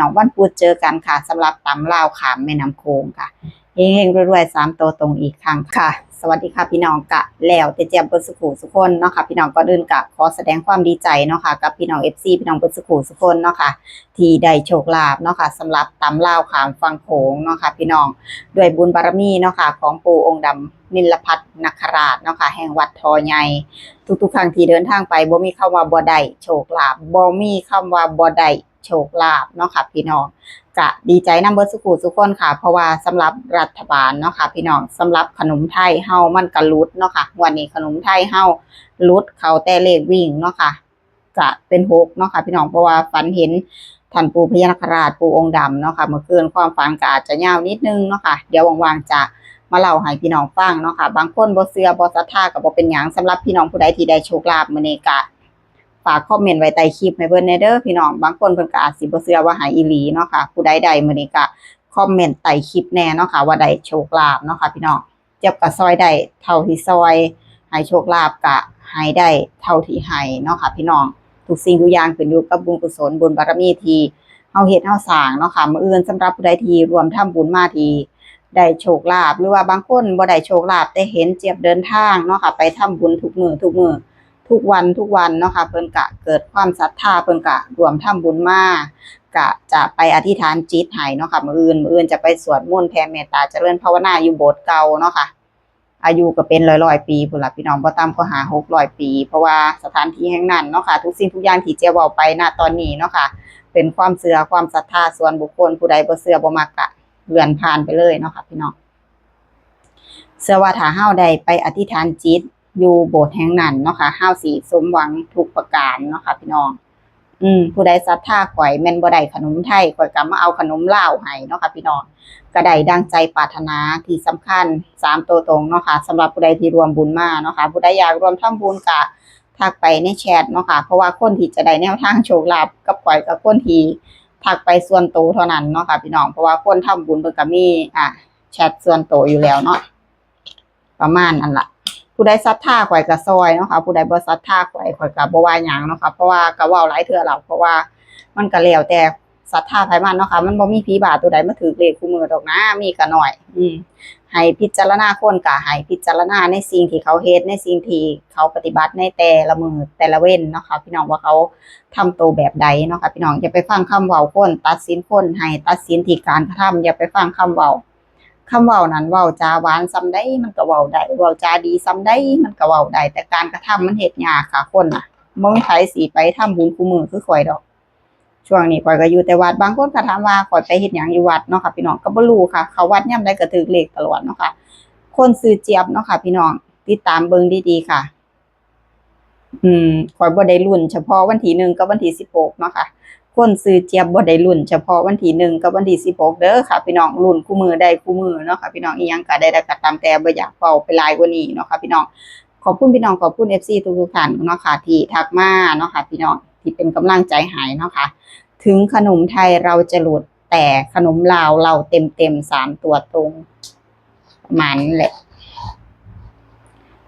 น้องวันพุธเจอกันค่ะสำหรับตำลาวขามแม่น้ำโขงค่ะเฮงๆรวยๆสามตัวตรงอีกครั้งค่ะ สวัสดีค่ะพี่น้องกะแล้วแต่เจียมเปิดสุขุสุขคนเนาะค่ะพี่น้องก็เดินกะขอแสดงความดีใจเนาะค่ะกับพี่น้องเอฟซีพี่น้องเปิดสุขุสุขคนเนาะค่ะที่ได้โชคลาภเนาะค่ะสำหรับตำลาวขามฟังโขงเนาะค่ะพี่น้องด้วยบุญบารมีเนาะค่ะของปู่องค์ดำนิลพัฒนักราชเนาะค่ะแห่งวัดทอใหญ่ทุกๆครั้งที่เดินทางไปบ่มีคำว่าบ่ได้โชคลาภบ่มีคำว่าบ่ได้ โชคลาภเนาะค่ะพี่น้องกะดีใจนำเบิดสุขุสุขคนค่ะ เพราะว่าสำหรับรัฐบาลเนาะค่ะพี่น้องสำหรับขนมไทยเฮามันก็ลุดเนาะค่ะวันนี้ขนมไทยเฮาลุดเขาแต่เลขวิ่งเนาะค่ะจะเป็นหกเนาะค่ะพี่น้องเพราะว่าฝันเห็นท่านปู่พญานาคราชปู่องค์ดำเนาะค่ะเมื่อคืนความฝันก็อาจจะยาวนิดนึงเนาะค่ะเดี๋ยวว่างๆจะมาเล่าให้พี่น้องฟังเนาะค่ะบางคนบ่เชื่อบ่ศรัทธาก็บ่เป็นหยังสำหรับพี่น้องผู้ใดที่ได้โชคลาภมื้อนี้ก็ฝากคอมเมนต์ไว้ใต้คลิปให้เพิ่นแหน่เด้อพี่น้องบางคนเพิ่นก็อาจสิบ่เชื่อว่าหายอีหลีเนาะค่ะผู้ใดได้มื้อนี้ก็คอมเมนต์ใต้คลิปแน่เนาะค่ะว่าได้โชคลาภเนาะค่ะพี่น้องเจ็บก็ซอยได้เท่าที่ซอยให้โชคลาภก็ให้ได้เท่าที่ให้เนาะค่ะพี่น้องทุกสิ่งทุกอย่างขึ้นอยู่กับบุญกุศลบุญบารมีทีเฮาเฮ็ดเฮาสร้างเนาะค่ะมื้ออื่นสำหรับผู้ใดที่รวมทำบุญมาทีได้โชคลาภหรือว่าบางคนบ่ได้โชคลาภแต่เห็นเจี๊ยบเดินทางเนาะค่ะไปทำบุญทุกมือทุกมือ ทุกวันทุกวันเนาะค่ะเพิ่นก็เกิดความศรัทธาเพิ่นก็รวมทำบุญมาก็จะไปอธิษฐานจิตให้เนาะค่ะมืออื่นมืออื่นจะไปสวดมนต์แผ่เมตตาเจริญภาวนาอยู่โบสถ์เก่าเนาะค่ะ อายุก็เป็นร้อยๆปีพุ่นละพี่น้องบ่ต่ำกว่า5 600ปี เพราะว่าสถานที่แห่งนั้นเนาะค่ะ ทุกสิ่งทุกอย่างที่เจี๊ยบเว้าไปณตอนนี้เนาะค่ะ เป็นความเสื่อความศรัทธาส่วนบุคคลผู้ใดบ่เสื่อบ่มักกะเลื่อนผ่านไปเลยเนาะค่ะพี่น้องเชื่อว่าถ้าเฮาได้ไปอธิษฐานจิต อยู่โบสถ์แห่งนั้นเนาะค่ะเฮาวสิสมหวังทุกประการเนาะค่ะพี่น้อง อืมผู้ใดศรัทธาข่อยแม่นบ่ได้ขนมไทยข่อยก็มาเอาขนมลาวให้เนาะค่ะพี่น้องก็ได้ดังใจปรารถนาที่สำคัญสามตัวตรงเนาะค่ะสำหรับผู้ใดที่รวมบุญมาเนาะค่ะผู้ใดอยากรวมทำบุญก็ทักไปในแชทเนาะค่ะ เพราะว่าคนที่จะได้แนวทางโชคลาภกับข่อยกับคนที่ทักไปส่วนตัวเท่านั้นเนาะค่ะพี่น้องเพราะว่าคนทำบุญเพิ่นก็มีอะแชทส่วนตัวอยู่แล้วเนาะประมาณนั้นล่ะ ผู้ใดศรัทธาข่อยก็ซอยเนาะค่ะผู้ใดบ่ศรัทธาข่อยข่อยก็บ่ว่าหยังเนาะค่ะเพราะว่าก็เว้าหลายเทื่อแล้วเพราะว่ามันก็แล้วแต่ศรัทธาไผมันเนาะค่ะมันบ่มีผีบาตัวใดมาถือเลขคู่มือดอกนะมีก็น้อย อืมให้พิจารณาคนก็ให้พิจารณาในสิ่งที่เขาเฮ็ดในสิ่งที่เขาปฏิบัติในแต่ละมือแต่ละเว้นเนาะค่ะพี่น้องว่าเขาทำตัวแบบใดเนาะค่ะพี่น้องอย่าไปฟังคำเว้าคน ตัดสินคนให้ตัดสินที่การกระทำอย่าไปฟังคำเว้า คำเว้านั้นเว้าจาหวานซ้ำได้มันก็เว้าได้เว้าจาดีซ้ำได้มันก็เว้าได้แต่การกระทำมันเฮ็ดยากค่ะคนน่ะบ่มีไผสิไปทำบุญคู่มือคือข่อยดอก ช่วงนี้ข่อยก็อยู่แต่วัดบางคนก็ถามว่าข่อยไปเฮ็ดหยังอยู่วัดเนาะค่ะพี่น้องก็บ่รู้ค่ะ เขาวัดยามใดก็ถูกเลขตลอดเนาะค่ะ คนซื้อเจี๊ยบเนาะค่ะ พี่น้องติดตามเบิ่งดีๆค่ะ อืมข่อยบ่ได้รุ่น เฉพาะวันที่หนึ่งกับวันที่สิบหกเนาะค่ะ คนซื้อเจี๊ยบบ่ได้รุ่นเฉพาะวันที่หนึ่งกับวันที่สิบหกเด้อค่ะพี่น้องรุ่นคู่มือได้คู่มือเนาะค่ะพี่น้องอียังก็ได้ได้ก็ตามแต่บ่อยากเว้าไปลายกว่านี้เนาะค่ะพี่น้องขอบคุณพี่น้องขอบคุณ FC ทุกๆท่านเนาะค่ะที่ทักมาเนาะค่ะพี่น้องที่เป็นกำลังใจหายเนาะค่ะถึงขนมไทยเราจะหลุดแต่ขนมลาวเราเต็มๆสามตัวตรงมันแหละ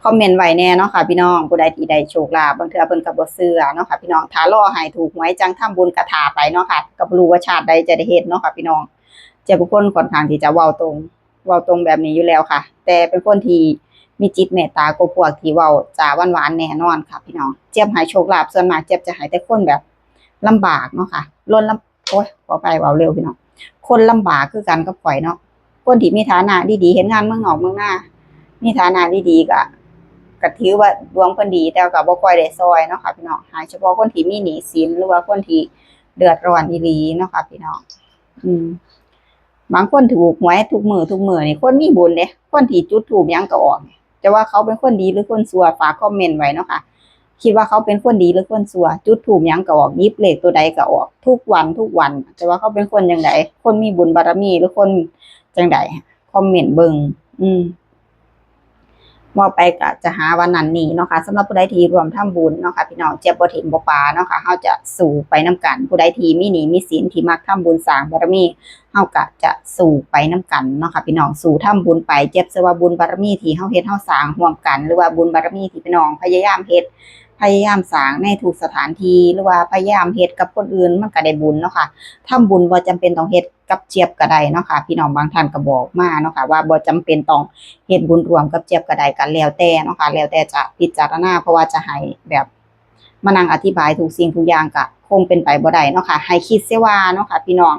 คอมเมนต์ไว้แน่เนาะค่ะพี่น้องผู้ใดที่ได้โชคลาภบางเทื่อเพิ่นก็บ่เชื่อเนาะค่ะพี่น้องถ้ารอให้ถูกหวยจังทำบุญกระถาไปเนาะค่ะก็บ่รู้ว่าชาติใดจะได้เฮ็ดเนาะค่ะพี่น้องเจ้าเป็นคนค่อนข้างที่จะเว้าตรงเว้าตรงแบบนี้อยู่แล้วค่ะ แต่เป็นคนที่มีจิตเมตตากว่าพวกที่เว้าจาหวานแน่นอนค่ะพี่น้องเจี๊ยบให้โชคลาภส่วนมากเจี๊ยบจะให้แต่คนแบบลำบากเนาะค่ะล้นลำโอ้ยขอไปเว้าเร็วพี่น้องคนลำบากคือกันกับข่อยเนาะคนที่มีฐานะดีๆเห็นงานเมืองนอกเมืองหน้ามีฐานะดีๆก็ ก็ถือว่าดวงเพิ่นดีแต่ก็บ่ค่อยได้ซอยเนาะค่ะพี่น้องหายเฉพาะคนที่มีหนี้สินหรือว่าคนที่เดือดร้อนอีหลีเนาะค่ะพี่น้องอืมบางคนถูกหวยทุกมือทุกมือนี่คนมีบุญเด้คนที่จุดธูปหยังก็ออกจะว่าเขาเป็นคนดีหรือคนชั่วฝากคอมเมนต์ไว้เนาะค่ะคิดว่าเขาเป็นคนดีหรือคนชั่วจุดธูปหยังก็ออกยิบเลขตัวใดก็ออก ทุกวันทุกวันจะว่าเขาเป็นคนจังไดคนมีบุญบารมีหรือคนจังไดคอมเมนต์เบิ่งอืม ว่าไปก็จะหาวันนั้นนี้เนาะค่ะสำหรับผู้ใดที่รวมทำบุญเนาะค่ะพี่น้องเจ็บบ่ถิ่มบ่ปาเนาะค่ะเฮาจะสู่ไปนํกัน ผู้ใดที่มีหนีมีศีลที่มักทำบุญสร้างบารมีเฮาก็จะสู่ไปนํกันเนาะค่ะพี่น้องสู่ทำบุญไปเจ็บเสว่าบุญบารมีที่เฮาเฮ็ดเฮาสร้างร่วมกัน หรือว่าบุญบารมีที่พี่น้องพยายามเฮ็ด พยายามสร้างในทุกสถานที่หรือว่าพยายามเฮ็ดกับคนอื่นมันก็ได้บุญเนาะค่ะทำบุญบ่จำเป็นต้องเฮ็ดกับเจี๊ยบก็ได้เนาะค่ะพี่น้องบางท่านก็บอกมาเนาะค่ะว่าบ่จำเป็นต้องเฮ็ดบุญรวมกับเจี๊ยบก็ได้ก็แล้วแต่เนาะค่ะแล้วแต่จะพิจารณาเพราะว่าจะให้แบบมานั่งอธิบายทุกสิ่งทุกอย่างก็คงเป็นไปบ่ได้เนาะค่ะให้คิดเสียว่าเนาะค่ะพี่น้อง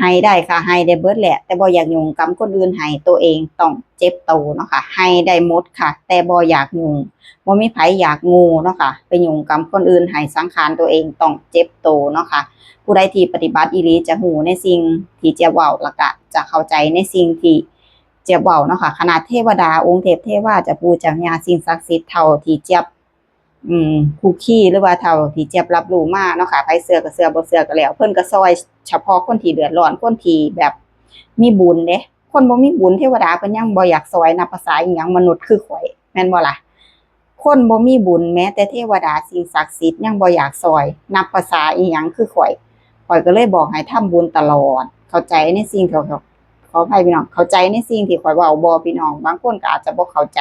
ให้ได้ค่ะให้ได้เบิดแหละ แต่บ่อยากยุ่งกับคนอื่นให้ตัวเองต้องเจ็บโตเนาะค่ะให้ได้หมดค่ะ แต่บ่อยากยุ่งบ่มีไผอยากงูเนาะค่ะไปยุ่งกับคนอื่นให้สังขารตัวเองต้องเจ็บโตเนาะค่ะผู้ใดที่ปฏิบัติอีหลีจะหูในสิ่งที่เจียบเว้าล้วก็จะเข้าใจในสิ่งที่เจียบเว้าเนาะค่ะขนาดเทวดาองค์เทพเทวาจะปูจักญาสิ่งศักดิ์สิทธิ์เท่าที่เจียบ อืมคุกขี้หรือว่าเท่าที่เจี๊ยบรับรู้มาเนาะค่ะไผเสือก็เสือบ่เสือก็แล้ว เพิ่นก็ซอยเฉพาะคนที่เดือดร้อนคนที่แบบมีบุญเด้คนบ่มีบุญเทวดาเพิ่นยังบ่อยากซอยนับภาษาอีหยังมนุษย์คือข่อยแม่นบ่ล่ะคนบ่มีบุญแม้แต่เทวดาสิ่งศักดิ์สิทธิ์ยังบ่อยากซอย นับภาษาอีหยังคือข่อยข่อยก็เลยบอกให้ทำบุญตลอด เข้าใจในสิ่งที่เขา ออภัยพี่น้องเข้าใจในสิ่งที่ข่อยเว้าบ่พี่น้อง บางคนก็อาจจะบ่เข้าใจ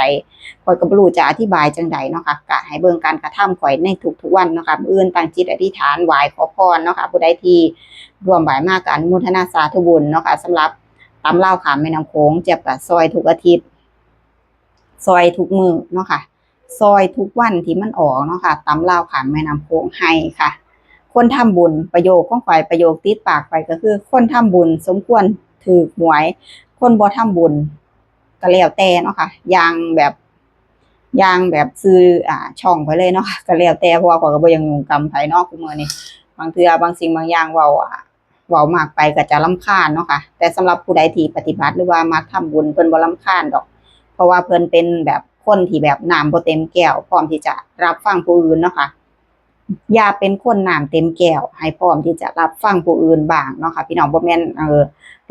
ข่อยก็บ่รู้จะอธิบายจังใดเนาะค่ะก็ให้เบิ่งการกระทำข่อยในทุกๆวันเนาะค่ะมื้ออื่นตั้งจิตอธิษฐานไหว้ขอพรเนาะค่ะผู้ใดที่รวมไหว้มากกันมุทนาสาธุบุญเนาะค่ะสำหรับตำเล่าขามแม่น้ำโขงเจ็บกับซอยทุกอาทิตย์ ซอยทุกมือเนาะค่ะ ซอยทุกวันที่มันออกเนาะค่ะตำเล่าขามแม่น้ำโขงให้ค่ะ คนทำบุญประโยคของข่อยประโยคติดปากไปก็คือ คนทำบุญสมควร ถือหวย คนบ่ทำบุญก็แล้วแต่เนาะค่ะอย่างแบบอย่างแบบซื้ออ่าช่องไปเลยเนาะก็แล้วแต่เพราะว่าขอยก็บ่ยังงกรรมไผเนาะคุมื้อนี้บางเทื่อบางสิ่งบางอย่างเว้าอะเว้ามากไปก็จะรำคาญเนาะค่ะ แต่สำหรับผู้ใดที่ปฏิบัติหรือว่ามักทำบุญเพิ่นบ่รำคาญดอก เพราะว่าเพิ่นเป็นแบบคนที่แบบน้ำบ่เต็มแก้วพร้อมที่จะรับฟังผู้อื่นเนาะค่ะ อย่าเป็นคนน้ำเต็มแก้ว ให้พร้อมที่จะรับฟังผู้อื่นบ้างเนาะค่ะพี่น้องบ่แม่นเออ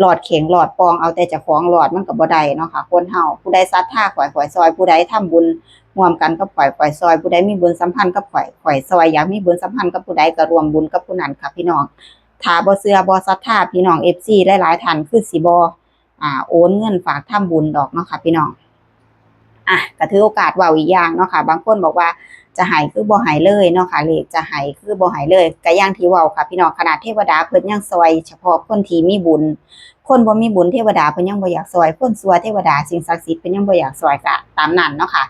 หลอดเข่งหลอดปองเอาแต่จะของหลอดมันก็บ่ได้เนาะค่ะคนเฮาผู้ใดศรัทธาข่อยข่อยซอย ผู้ใดทำบุญรวมกันกับข่อยข่อยซอย ผู้ใดมีบุญสัมพันธ์กับข่อยข่อยซอยอยากมีบุญสัมพันธ์กับผู้ใดก็รวมบุญกับผู้นั้นค่ะพี่น้องถ้าบ่เชื่อบ่ศรัทธาพี่น้อง FC หลายๆท่านคือสิบ่อ่าโอนเงินฝากทำบุญดอกเนาะค่ะพี่น้อง อะก็ถือโอกาสว้าอีกอย่างเนาะค่ะ บางคนบอกว่าจะให้คือบ่ให้เลยเนาะค่ะเลขจะให้คือบ่ให้เลยก็ย่างที่ว้าค่ะ พี่น้องขนาดเทวดาเพิ่นยังซอยเฉพาะคนที่มีบุญ คนบ่มีบุญเทวดาเพิ่นยังบ่อยากซอย คนซัวเทวดาสิ่งศักดิ์สิทธิ์เพิ่นยังบ่อยากซอยก็ตามนั้นเนาะค่ะ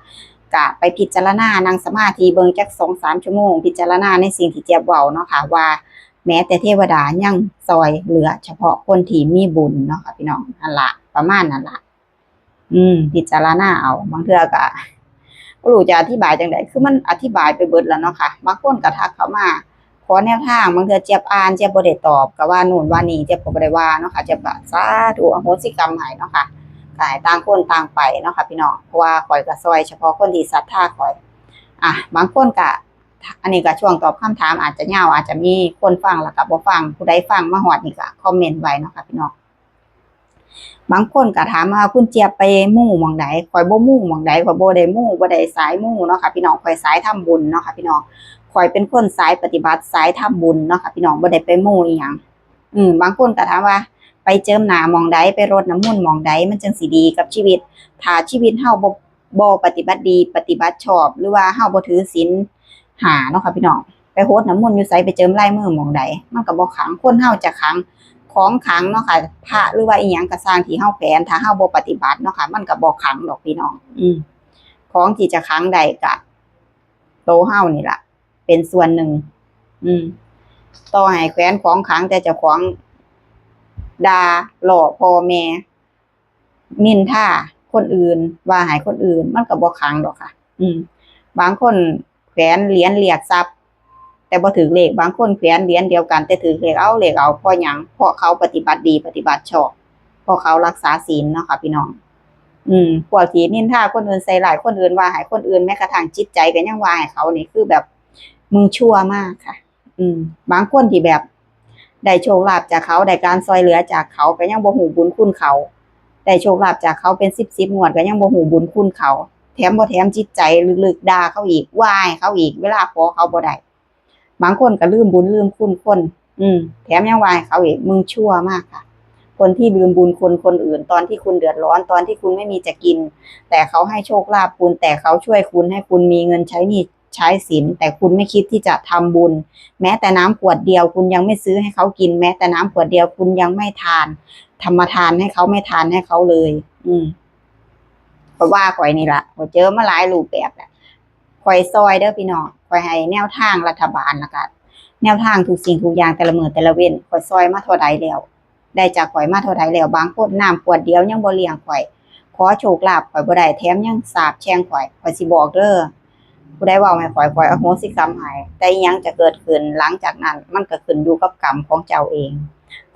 ก็ไปพิจารณานั่งสมาธิเบิ่งจัก2-3ชั่วโมง พิจารณาในสิ่งที่เจียบเว้าเนาะค่ะว่าแม้แต่เทวดายังซอยเหลือเฉพาะคนที่มีบุญเนาะค่ะพี่น้องนั่นละประมาณนั้นล่ะ อืมพิจารณาเอาบางเทื่อก็บ่รู้จะอธิบายจังไดคือมันอธิบายไปเบิดแล้วเนาะค่ะบางคนก็ทักเข้ามาขอแนวทางบางเทื่อเจี๊ยบอ่านเจี๊ยบบ่ได้ตอบก็ว่านู่นว่านี่เจี๊ยบก็บ่ได้ว่าเนาะค่ะเจี๊ยบก็สาธุอโหสิกรรมให้เนาะค่ะก็ให้ต่างคนต่างไปเนาะค่ะพี่น้องเพราะว่าข่อยก็ซอยเฉพาะคนที่ศรัทธาข่อย อะบางคนก็อันนี้ก็ช่วงตอบคำถามอาจจะยาวอาจจะมีคนฟังแล้วก็บ่ฟังผู้ใดฟังมาฮอดนี่ก็คอมเมนต์ไว้เนาะค่ะพี่น้อง บางคนก็ถามว่าคุณเจียบไปมู่หมองใดข่อยบ่มู่หมองใดข่อยบ่ได้มู่บ่ได้สายมู่เนาะค่ะพี่น้องข่อยสายทำบุญเนาะค่ะพี่น้องข่อยเป็นคนสายปฏิบัติสายทำบุญเนาะค่ะพี่น้องบ่ได้ไปมู่อีหยังอืมบางคนก็ถามว่าไปเจิมหนามองใดไปรดน้ำมนต์หมองใดมันจังสิดีกับชีวิต ถ้าชีวิตเฮาบ่บ่ปฏิบัติดีปฏิบัติชอบ หรือว่าเฮาบ่ถือศีลหาเนาะค่ะพี่น้องไปโฮดน้ำมนต์อยู่ไสไปเจิมลายมือมองใดมันก็บ่ขังคนเฮาจะขัง ของขังเนาะค่ะพระหรือว่าอีหยังก็สร้างที่เฮาแขวนถ้าเฮาบ่ปฏิบัติเนาะค่ะมันก็บ่ขังดอกพี่น้อง อืมของที่จะขังได้ก็โตเฮานี่ล่ะ เป็นส่วนหนึ่ง อืม ต่อให้แขวนของขังแต่เจ้าของดาหล่อพ่อแม่นินท่าคนอื่น ว่าให้คนอื่น มันก็บ่ขังดอกค่ะ อืม บางคนแขวนเหรียญเรียกทรัพย์ แต่บ่ถือเลขบางคนแขวนเหรียญเดียวกัน แต่ถือเลขเอาเลขเอาเพราะหยังเพราะเขาปฏิบัติดีปฏิบัติชอบเพราะเขารักษาศีลเนาะค่ะพี่น้อง อืมพวกทีนินท่าคนอื่นใส่หลายคนอื่นว่าให้คนอื่นแม้กระทั่งจิตใจก็ยังว่าให้เขานี่คือแบบมึงชั่วมากค่ะ อืม บางคนที่แบบได้โชคลาภจากเขาได้การซอยเหลือจากเขาก็ยังบ่หูบุญคุณเขาได้โชคลาภจากเขาเป็นสิบสิบงวดก็ยังบ่หูบุญคุณเขา แถมบ่แถมจิตใจลึกๆด่าเขาอีกว่าให้เขาอีก เวลาขอเขาบ่ได้ บางคนก็ลืมบุญลืมคุณคน อืม แถมยังวาให้เขาอีกมึงชั่วมากค่ะ คนที่ลืมบุญคนคนอื่น ตอนที่คุณเดือดร้อนตอนที่คุณไม่มีจะกิน แต่เขาให้โชคลาภคุณ แต่เขาช่วยคุณให้คุณมีเงินใช้หนี้ใช้ศีลแต่คุณไม่คิดที่จะทำบุญ แม้แต่น้ำขวดเดียว คุณยังไม่ซื้อให้เขากิน แม้แต่น้ำขวดเดียวคุณยังไม่ทานธรรมทานให้เขาไม่ทานให้เขาเลย อืมก็ว่าข่อยนี่ละข่อยเจอมาหลายรูปแบบแหละข่อยซอยเด้อพี่น้อง อยให้แนวทางรัฐบาลล้วก็แนวทางทุกสิ่งทุกอย่างแต่ละมือแต่ละเว้นข่อยซอยมาเท่าใดแล้ว ได้จากข่อยมาเท่าใดแล้วบางคนน้ำขวดเดียวยังบ่เลี้ยงข่อย ขอโชคลาภข่อยบ่ได้แถมยังสาบแช่งข่อยข่อยสิบอกเด้อผู้ใดเว้าให้ข่อยข่อยอโหสิกรรมให้แต่ยังจะเกิดขึ้นหลังจากนั้น มันก็ขึ้นอยู่กับกรรมของเจ้าเอง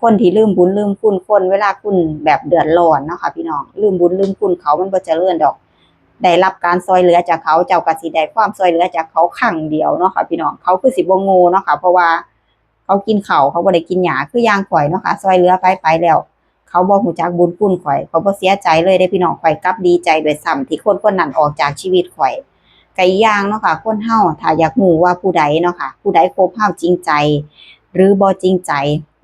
คนที่ลืมบุญลืมคุณคนเวลาคุณแบบเดือดร้อนเนาะค่ะพี่น้องลืมบุญลืมคุณเขามันบ่เจริญดอก ได้รับการซอยเหลือจากเขาเจ้ากสิได้ความซอยเหลือจากเขาครั้งเดียวเนาะค่ะพี่น้องเขาคือสิบ่โง่เนาะค่ะเพราะว่าเขากินเข้าเขาบ่ได้กินหญ้าคือย่างข่อยเนาะค่ะซอยเหลือไปไปแล้ว เขาบ่ฮู้จักบุญคุณข่อย เขาบ่เสียใจเลยได้พี่น้องข่อยกลับดีใจด้วยซ้ำที่คนคนนั้นออกจากชีวิตข่อยก็อีกอย่างเนาะค่ะคนเฮาถ้าอยากรู้ว่าผู้ใดเนาะค่ะผู้ใดคบเฮาจริงใจ หรือบ่จริงใจ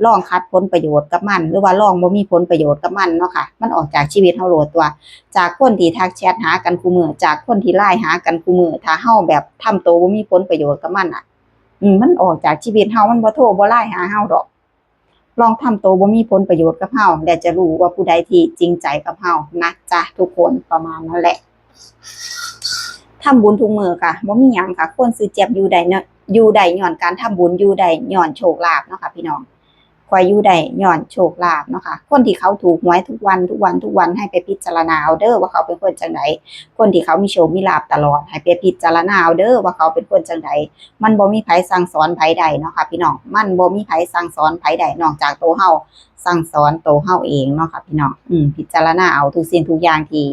ล่องคัดผลประโยชน์กับมัน หรือว่าล่องบ่มีผลประโยชน์กับมันเนาะค่ะ มันออกจากชีวิตเฮาโลดตัว จากคนที่ทักแชทหากันคู่มือ จากคนที่ไลน์หากันคู่มือถ้าเฮาแบบทำตัวบ่มีผลประโยชน์กับมันอะ อืมมันออกจากชีวิตเฮามันบ่โทรบ่ไลน์หาเฮาดอก ลองทำตัวบ่มีผลประโยชน์กับเฮาแล้วจะรู้ว่าผู้ใดที่จริงใจกับเฮานะจ๊ะทุกคนประมาณนั้นแหละทำบุญทุกมือค่ะบ่มีหยังค่ะ คนซื้อเจ็บอยู่ได้เนาะ อยู่ได้ย้อนการทำบุญอยู่ได้ย้อนโชคลาภเนาะค่ะพี่น้องคอยอยู่ได้ย้อนโชคลาภเนาะค่ะคนที่เขาถูกหวยทุกวันทุกวันทุกวันให้ไปพิจารณาเอาเด้อว่าเขาเป็นคนจังไดคนที่เขามีโชคมีลาภตลอด ให้ไปพิจารณาเอาเด้อว่าเขาเป็นคนจังไดมันบ่มีไผสั่งสอนไผใดเนาะค่ะพี่น้องมันบ่มีไผสั่งสอนไผใดนอกจากโตเฮาสั่งสอนโตเฮาเองเนาะค่ะพี่น้องอืมพิจารณาเอาทุกสิ่งทุกอย่างที่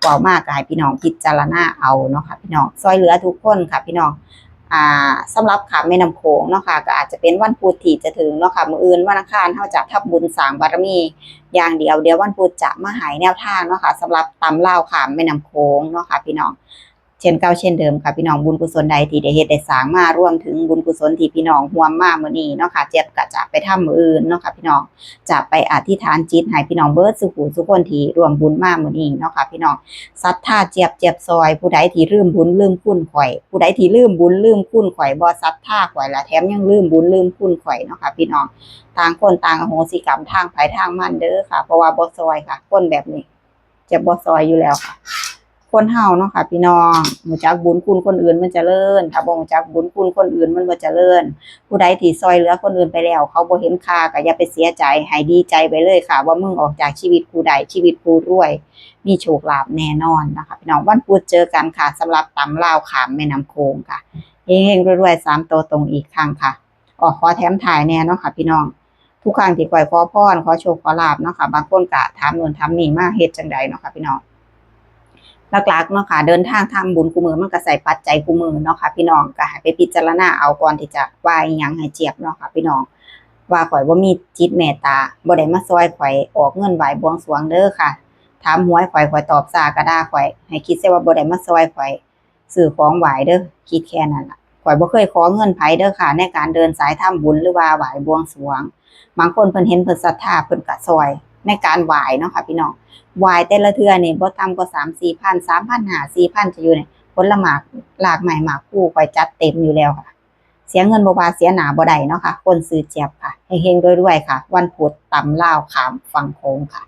เว้ามากก็ให้พี่น้องพิจารณาเอาเนาะค่ะพี่น้องซอยเหลือทุกคนค่ะพี่น้อง อ่าสำหรับขามแม่น้ำโขงเนาะค่ะก็อาจจะเป็นวันพุธที่จะถึงเนาะค่ะมื้ออื่นวันอังคารเฮาจะทับุญสร้างบารมีอย่างเดียวเดี๋ยววันพุธจะมาหายแนวทางเนาะค่ะสำหรับตำเล่าขามแม่น้ำโขงเนาะค่ะพี่น้อง ช่นเก่าเช่นเดิมค่ะพี่น้องบุญกุศลใดที่ได้เฮ็ดได้สร้างมารวมถึงบุญกุศลที่พี่น้องร่วมมามื้อนี้เนาะค่ะเจ็บก็จะไปทำมื้ออื่นเนาะค่ะพี่น้องจะไปอธิษฐานจิตให้พี่น้องเบิดสุขุสุขคนที่ร่วมบุญมามื้อนี้เนาะค่ะพี่น้องศรัทธาเจ็บเจ็บซอย ผู้ใดที่ลืมบุญลืมคุณข่อย ผู้ใดที่ลืมบุญลืมคุณข่อยบ่ศรัทธาข่อยละแถมยังลืมบุญลืมคุณข่อยเนาะค่ะพี่น้องต่างคนต่างอโหสิกรรมทางไผทางมันเด้อค่ะ เพราะว่าบ่ซอยค่ะคนแบบนี้จะบ่ซอยอยู่แล้วค่ะ คนเฮาเนาะค่ะ พี่น้องรู้จักบุญคุณคนอื่นมันจะเจริญถ้าบ่รู้จักบุญคุณคนอื่นมันบ่เจริญผู้ใดที่ซอยเหลือคนอื่นไปแล้ว เขาบ่เห็นค่าก็อย่าไปเสียใจให้ดีใจไปเลยค่ะ ว่ามึงออกจากชีวิตผู้ใดชีวิตผู้รวย มีโชคลาภแน่นอนนะคะพี่น้องวันพุธเจอกันค่ะสำหรับตำลาวขามแม่น้ำโขงค่ะเฮงๆรวยๆสามตัวตรงอีกครั้งค่ะออกขอแถมถ่ายแน่เนาะค่ะ พี่น้องทุกครั้งที่ก่อยขอพรขอโชคขอลาบเนาะค่ะบางคนกะถามนู่นถามนี่มากเฮ็ดจังใดเนาะค่ะพี่น้อง หลักๆเนาะค่ะเดินทางทำบุญกูมือมันก็ใส่ปัจจัยกูมือเนาะค่ะพี่น้องก็ให้ไปพิจารณาเอาก่อนที่จะว่ายังให้เจียบเนาะค่ะพี่น้อง ว่าข่อยบ่ามีจิตเมตตาบ่ได้มาซอยข่อยออกเงินไหวบวงสรวงเด้อค่ะ ถามหวยข่อยข่อยตอบซากระดาข่อย ให้คิดเสียว่าบ่ได้มาซอยข่อยซื้อของไหวเด้อคิดแค่นั้นล่ะข่อยบ่เคยขอเงินไผเด้อค่ะ ในการเดินสายทำบุญหรือว่าไหวบวงสรวงบางคนเพิ่นเห็นเพิ่นศรัทธาเพิ่นก็ซอย ในการไหวเนาะค่ะพี่น้องไหวแต่ละเทื่อนี่บ่ต่ำกว่า3 4,000 3,000 5 4,000จะอยู่เนี่ยผลหมากหลากใหม่หมากคู่ข่อยจัดเต็มอยู่แล้วค่ะ เสียเงินบ่ว่าเสียหนาบ่ได้เนาะค่ะคนซื้อเจ็บค่ะเฮงๆรวยๆค่ะ วันพุธตำลาวขามฝั่งโค้งค่ะ